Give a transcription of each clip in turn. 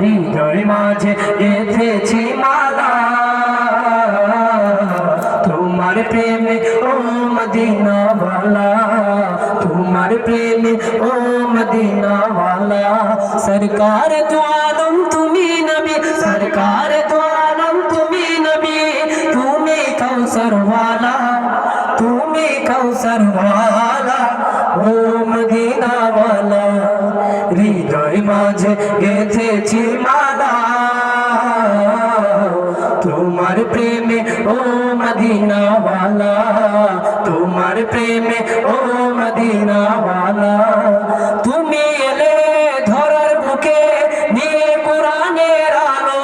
হৃদয় মাঝে গেঁথেছি মালা। তোমার প্রেমে ও মদিনাওয়ালা, তোমার প্রেমে ও মদিনাওয়ালা। সরকার তো আলম, তুমি নবী, সরকার তো আলম, তুমি নবী। তুমি কৌসরওয়ালা তুমি কৌসরওয়ালা ও মাঝে গেথেছি মালা তোমার প্রেমে ও মদিনাওয়ালা, তোমার প্রেমে ও মদিনাওয়ালা। তুমি এলে ধরার বুকে নিয়ে কোরআনের আলো,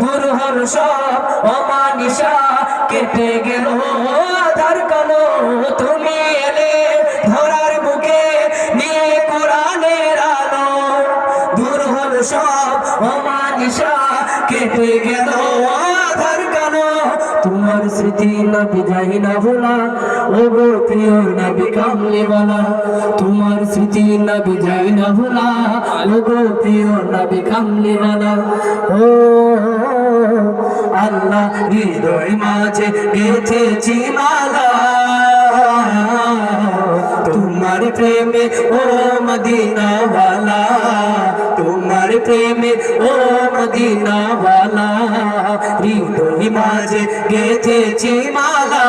দূর হল সব অমানিসা কেটে গেল আধার কালো। তুমি তোমার স্মৃতি নবী যাই না ভোলা ও গো প্রিয় নবী কামলিওয়ালা তোমার স্মৃতি না ভোলা ও গো প্রিয় ও, আল্লাহ হৃদয় মাঝে গেথেছি মালা। তোমার প্রেমে, ও তোমার প্রেমে, ও মদিনাওয়ালা হৃদয় মাঝে গেথেছি মালা।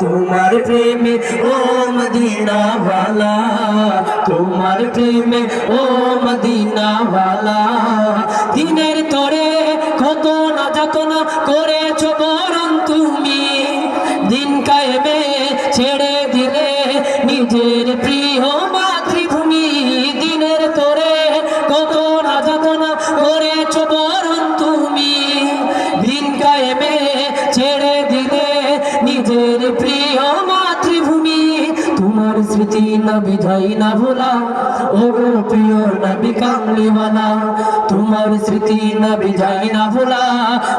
তোমার প্রেমে, ও মদিনাওয়ালা, তোমার প্রেমে, ও মদিনাওয়ালা, দিনের তরে তোমার স্মৃতি না বিধাই না ভোলা ও গো প্রিয় নবী কামলিওয়ালা তোমার স্মৃতি না বিধাই না ভোলা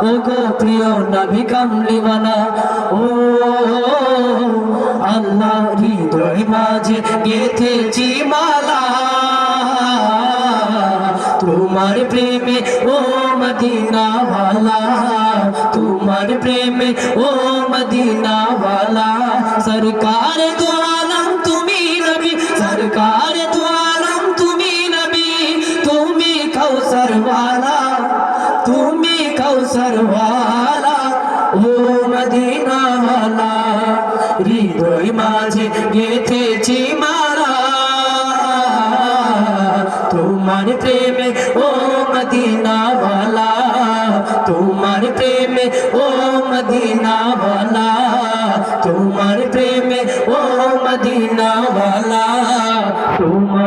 ও গো প্রিয় নবী কামলিওয়ালা ও আল্লাহ হৃদয় মাঝে গেথেছি মালা তোমার প্রেমে ও মদিনা वाला তোমার প্রেমে ও মদিনা वाला সরকার দো তুমি কৌসর वाला তুমি কৌসর वाला ও মদিনা वाला হৃদয় মাঝে গেথেছি মারা তোমার প্রেমে ও মদিনাওয়ালা তোমার প্রেমে ও মদিনাওয়ালা তোমার প্রেমে ও মদিনাওয়ালা তোমার